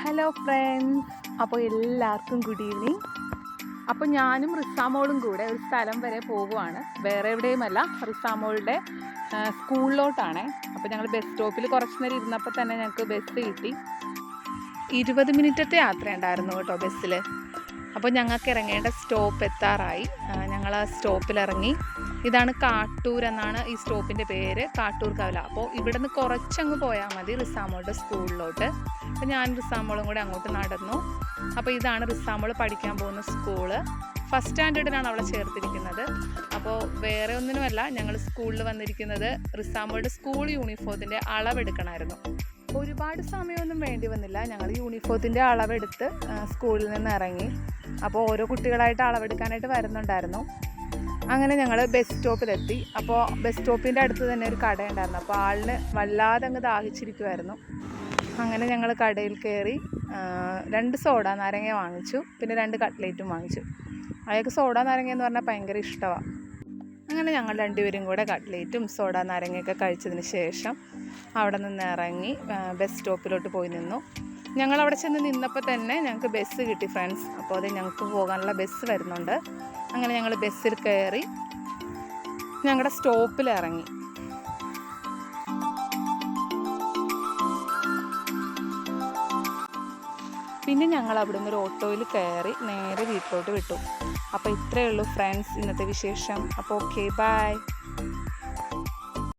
Hello friends അപ്പോൾ എല്ലാവർക്കും good evening അപ്പോൾ ഞാനും റിസാമോളും കൂടെ ഒരു സ്ഥലം വരെ പോകുവാണ് വേറെ എവിടെയുമല്ല റിസാമോളുടെ സ്കൂളിലോട്ടാണ്. അപ്പോൾ ഞങ്ങൾ ബസ് സ്റ്റോപ്പിൽ കുറച്ച് നേരം ഇരുന്നപ്പോൾ തന്നെ ഞങ്ങൾക്ക് ബസ് കിട്ടി. ഇരുപത് മിനിറ്റത്തെ യാത്ര ഉണ്ടായിരുന്നു കേട്ടോ ബസ്സിൽ അപ്പോൾ ഞങ്ങൾക്ക് ഇറങ്ങേണ്ട സ്റ്റോപ്പ് എത്താറായി. ഞങ്ങൾ ആ സ്റ്റോപ്പിൽ ഇറങ്ങി ഇതാണ് കാട്ടൂർ എന്നാണ് ഈ സ്റ്റോപ്പിന്റെ പേര് കാട്ടൂർ കവല. അപ്പോൾ ഇവിടെ നിന്ന് കുറച്ചങ്ങ് പോയാൽ മതി റിസാമോളുടെ സ്കൂളിലോട്ട്. അപ്പോൾ ഞാൻ റിസാമോളും കൂടെ അങ്ങോട്ട് നടന്നു. അപ്പോൾ ഇതാണ് റിസാമോൾ പഠിക്കാൻ പോകുന്ന സ്കൂൾ. ഫസ്റ്റ് സ്റ്റാൻഡേർഡിനാണ് അവളെ ചേർത്തിരിക്കുന്നത്. അപ്പോൾ വേറെ ഒന്നിനുമല്ല ഞങ്ങൾ സ്കൂളിൽ വന്നിരിക്കുന്നത് റിസാമോളുടെ സ്കൂൾ യൂണിഫോമിന്റെ അളവെടുക്കണമായിരുന്നു. ഒരുപാട് സമയമൊന്നും വേണ്ടി വന്നില്ല. ഞങ്ങൾ യൂണിഫോമിന്റെ അളവെടുത്ത് സ്കൂളിൽ നിന്ന് ഇറങ്ങി. അപ്പോൾ ഓരോ കുട്ടികളായിട്ട് അളവെടുക്കാനായിട്ട് വരുന്നുണ്ടായിരുന്നു. അങ്ങനെ ഞങ്ങൾ ബസ് സ്റ്റോപ്പിലെത്തി അപ്പോൾ ബസ് സ്റ്റോപ്പിന്റെ അടുത്ത് തന്നെ ഒരു കടയുണ്ടായിരുന്നു. അപ്പോൾ ആളിന് വല്ലാതെ അങ്ങ് ദാഹിച്ചിരിക്കുമായിരുന്നു അങ്ങനെ ഞങ്ങൾ കടയിൽ കയറി രണ്ട് സോഡ നാരങ്ങ വാങ്ങിച്ചു. പിന്നെ രണ്ട് കട്ട്ലേറ്റും വാങ്ങിച്ചു. അയാൾക്ക് സോഡ നാരങ്ങ എന്ന് പറഞ്ഞാൽ ഭയങ്കര ഇഷ്ടമാണ് അങ്ങനെ ഞങ്ങൾ രണ്ടുപേരും കൂടെ കട്ട്ലേറ്റും സോഡ നാരങ്ങയൊക്കെ കഴിച്ചതിന് ശേഷം അവിടെ നിന്ന് ഇറങ്ങി ബസ് സ്റ്റോപ്പിലോട്ട് പോയി നിന്നു. ഞങ്ങൾ അവിടെ ചെന്ന് നിന്നപ്പോൾ തന്നെ ഞങ്ങൾക്ക് ബസ് കിട്ടി ഫ്രണ്ട്സ് അപ്പോൾ അത് ഞങ്ങൾക്ക് പോകാനുള്ള ബസ് വരുന്നുണ്ട്. അങ്ങനെ ഞങ്ങൾ ബസ്സിൽ കയറി ഞങ്ങളുടെ സ്റ്റോപ്പിൽ ഇറങ്ങി. പിന്നെ ഞങ്ങൾ അവിടെ നിന്ന് ഒരു ഓട്ടോയിൽ കയറി നേരെ വീട്ടിലോട്ട് വിട്ടു. അപ്പോൾ ഇത്രയേ ഉള്ളൂ ഫ്രണ്ട്സ് ഇന്നത്തെ വിശേഷം. അപ്പോൾ ഓക്കെ ബൈ